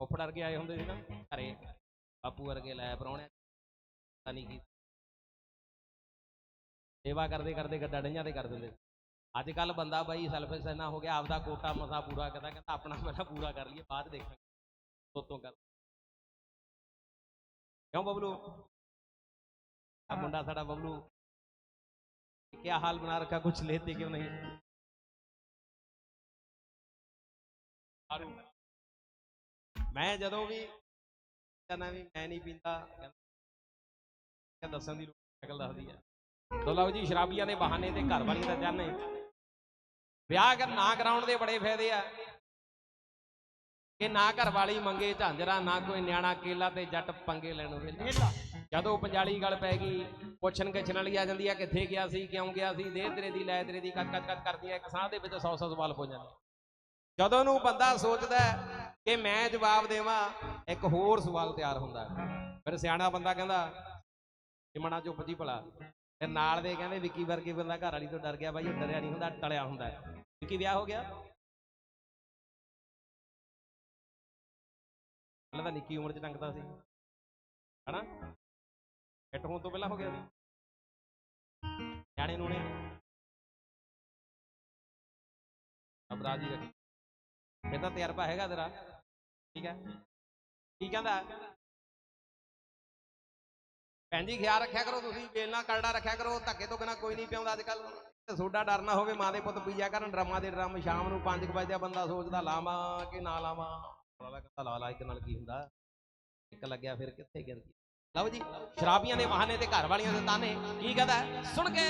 ਫੁੱਫੜ ਵਰਗੇ ਆਏ ਹੁੰਦੇ ਸੀ ਨਾ ਘਰੇ। ਬਾਪੂ ਵਰਗੇ ਲੈ ਪਰੌਣਿਆਂ ਪਤਾ ਨਹੀਂ ਕੀ। ਸੇਵਾ ਕਰਦੇ ਕਰਦੇ ਗੱਡਾ ਡਈਆਂ ਤੇ ਕਰ ਦਿੰਦੇ ਅੱਜ ਕੱਲ ਬੰਦਾ ਬਾਈ ਸਲਫਿਸ ਇੰਨਾ ਹੋ ਗਿਆ ਆਪਦਾ ਕੋਟਾ ਮਸਾ ਪੂਰਾ ਕਰਦਾ ਕਹਿੰਦਾ ਆਪਣਾ ਮਸਾ ਪੂਰਾ ਕਰ ਲਈਏ ਬਾਅਦ ਦੇਖਾਂਗੇ। ਤੋਤੋਂ ਗੱਲ ਕਿਉਂ ਬਬਲੂ? ਆ ਮੁੰਡਾ ਸਾਡਾ ਬਬਲੂ। ਕੀ ਹਾਲ ਬਣਾ ਰੱਖਾ ਕੁਝ ਲੈਤੇ ਕਿਉਂ ਨਹੀਂ? ਆਰੂ ਮੈਂ ਜਦੋਂ ਵੀ ਕਹਿੰਦਾ ਵੀ ਮੈਂ ਨਹੀਂ ਪੀਂਦਾ, ਕਹਿੰਦਾ ਦੱਸਣ ਦੀ ਸ਼ਕਲ ਦੱਸਦੀ ਹੈ ਤੋ ਲਓ ਜੀ, ਸ਼ਰਾਬੀਆਂ ਦੇ ਬਹਾਨੇ ਤੇ ਘਰ ਵਾਲੀ ਦਾ ਜਾਣੇ ਵਿਆਹ ਕਰ, ਨਾ ਕਰਾਉਣ ਦੇ ਬੜੇ ਫਾਇਦੇ ਆ। ਕਿ ਨਾ ਘਰ ਵਾਲੀ ਮੰਗੇ ਝਾਂਜਰਾ, ਨਾ ਕੋਈ ਨਿਆਣਾ ਕੇਲਾ ਤੇ ਜੱਟ ਪੰਗੇ ਲੈਣ ਵੇਲੇ ਜਦੋਂ ਪੰਜਾਲੀ ਗੱਲ ਪੈ ਗਈ, ਪੁੱਛਣ ਗਿੱਛਣ ਵਾਲੀ ਆ ਜਾਂਦੀ ਆ, ਕਿੱਥੇ ਗਿਆ ਸੀ, ਕਿਉਂ ਗਿਆ ਸੀ ਦੇ ਤੇਰੇ ਦੀ, ਲੈ ਤੇਰੇ ਦੀ ਕੱਟ ਕੱਟ ਕੱਟ ਕਰਦੀਆਂ, ਇੱਕ ਸਾਹ ਦੇ ਵਿੱਚ 100 100 ਸਵਾਲ ਹੋ ਜਾਂਦੇ ਜਦੋਂ ਨੂੰ ਬੰਦਾ ਸੋਚਦਾ ਕਿ ਮੈਂ ਜਵਾਬ ਦੇਵਾਂ, ਇੱਕ ਹੋਰ ਸਵਾਲ ਤਿਆਰ ਹੁੰਦਾ ਫਿਰ ਸਿਆਣਾ ਬੰਦਾ ਕਹਿੰਦਾ ਚਿਮਣਾ ਚੁੱਪ ਜੀ ਭਲਾ। ਫਿਰ ਨਾਲ ਦੇ ਕਹਿੰਦੇ, ਵਿੱਕੀ ਵਰਗੇ ਬੰਦਾ ਘਰ ਵਾਲੀ ਤੋਂ ਡਰ ਗਿਆ, ਬਾਈ, ਉਹ ਡਰਿਆ ਨਹੀਂ ਹੁੰਦਾ, ਟਲਿਆ ਹੁੰਦਾ ਹੈ। ਵਿੱਕੀ, ਵਿਆਹ ਹੋ ਗਿਆ? ਪਹਿਲਾਂ ਤਾਂ ਨਿੱਕੀ ਉਮਰ 'ਚ ਟੰਗਦਾ ਸੀ। ਹਨਾ? ਫਿੱਟ ਹੋਣ ਤੋਂ ਪਹਿਲਾਂ ਹੋ ਗਿਆ ਸੀ। ਨਿਆਣੇ ਨੂੰ ਨੇ ਜੀ ਰੱਖੀ ਇਹ ਤਾਂ ਤਜਰਬਾ ਹੈਗਾ ਤੇਰਾ। ਠੀਕ ਹੈ? ਕੀ ਕਹਿੰਦਾ? ਭੈਣ ਜੀ, ਖਿਆਲ ਰੱਖਿਆ ਕਰੋ ਤੁਸੀਂ ਵੇਲਣਾ ਕਰੜਾ ਰੱਖਿਆ ਕਰੋ, ਧੱਕੇ ਤੋਂ ਬਿਨਾ ਕੋਈ ਨਹੀਂ ਪਿਆਉਂਦਾ ਅੱਜ ਕੱਲ ਤੁਹਾਡਾ ਡਰ ਨਾ ਹੋਵੇ, ਮਾਂ ਦੇ ਪੁੱਤ ਪੀਆ ਕਰਨ, ਡਰਾਮਾ ਦੇ ਡਰਮ, ਸ਼ਾਮ ਨੂੰ 5 ਵਜੇ ਦਾ ਬੰਦਾ ਸੋਚਦਾ, ਲਾਵਾਂ ਕਿ ਨਾ ਲਾਵਾਂ? ਵਾਲਾ ਕਹਿੰਦਾ ਲਾ ਲਾ ਇੱਕ ਨਾਲ ਕੀ ਹੁੰਦਾ? ਇੱਕ ਲੱਗਿਆ ਫਿਰ ਕਿੱਥੇ ਗਿਰਦੀ ਲਓ ਜੀ, ਸ਼ਰਾਬੀਆਂ ਦੇ ਬਹਾਨੇ ਤੇ ਘਰ ਵਾਲੀਆਂ ਦੇ ਤਾਨੇ, ਕੀ ਕਹਦਾ? ਸੁਣ ਕੇ।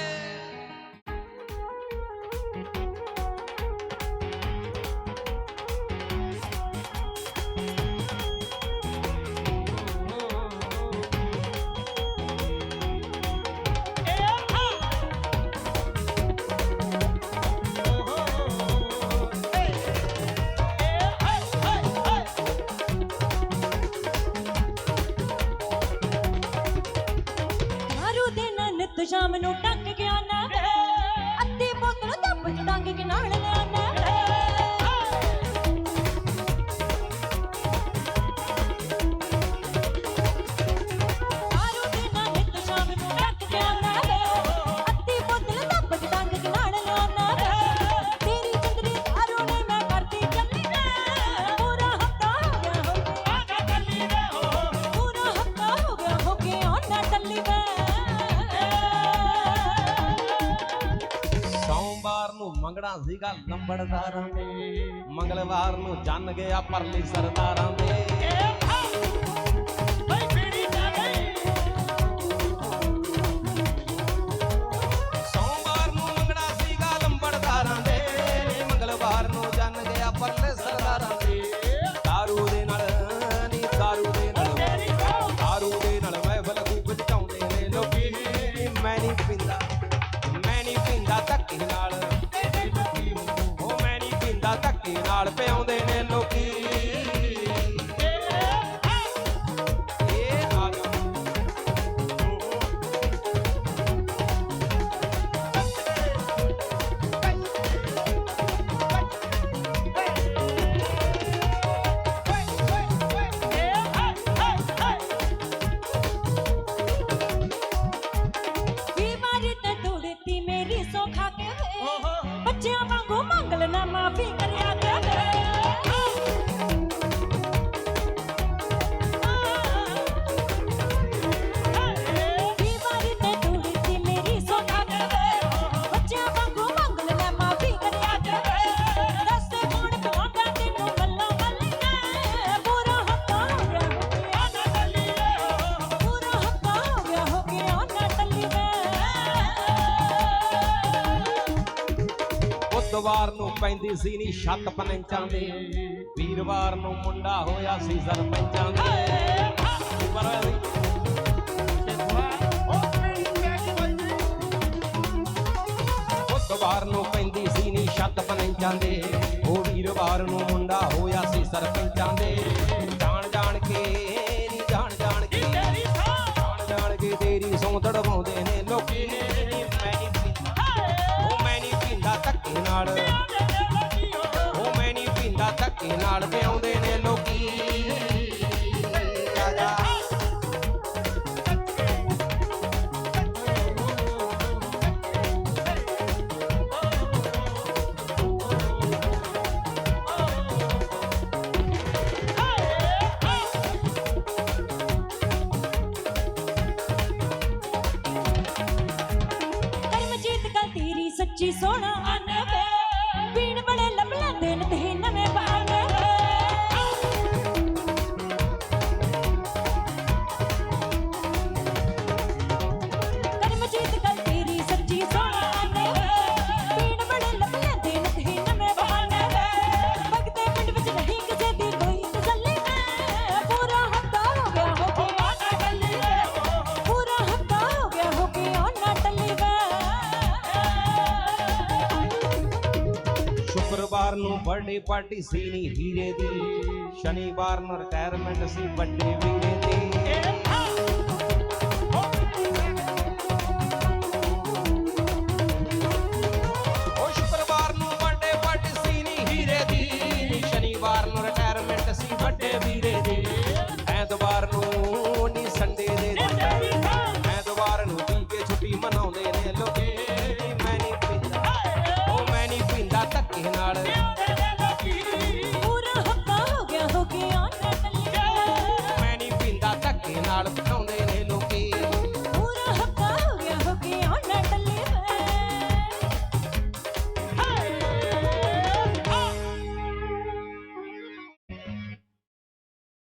ਦੇ ਨਾ ਨੂੰ ਸੀਗਾ ਲੰਬੜਦਾਰਾਂ ਦੇ। ਮੰਗਲਵਾਰ ਨੂੰ ਜੰਨ ਗਿਆ ਪਰਲੀ ਸਰਦਾਰਾਂ ਦੇ। ਪੀਂਦਾ ਨਾਲ ਪਿਆਉਂਦੇ ਨੇ। ਬੁੱਧਵਾਰ ਨੂੰ ਪੈਂਦੀ ਸੀ ਨੀ ਛੱਤ ਪਨੰਚਾਂ ਦੇ। ਵੀਰਵਾਰ ਨੂੰ ਮੁੰਡਾ ਹੋਇਆ ਸੀ ਸਰਪੰਚਾਂ ਦੇ। ਵੀਰਵਾਰ ਹੋਇਆ ਬੁੱਧਵਾਰ ਨੂੰ ਪੈਂਦੀ ਸੀ ਨੀ ਛੱਤ ਪਨੰਚਾਂ ਦੇ। ਉਹ ਵੀਰਵਾਰ ਨੂੰ ਮੁੰਡਾ ਹੋਇਆ ਸੀ ਸਰਪੰਚਾਂ ਦੇ। ਨਾਲ। ਉਹ ਮੈਂ ਨਹੀਂ ਪੀਂਦਾ ਧੱਕੇ ਨਾਲ ਪਿਆਉਂਦੇ ਨੇ ਲੋਕੀ। ਸ਼ੁੱਕਰਵਾਰ ਨੂੰ ਬਰਥਡੇ ਪਾਰਟੀ ਸੀ ਨੀ ਹੀਰੇ ਦੀ। ਸ਼ਨੀਵਾਰ ਨੂੰ ਰਿਟਾਇਰਮੈਂਟ ਸੀ ਵੱਡੇ ਵੀਰੇ ਦੀ। out of the tone.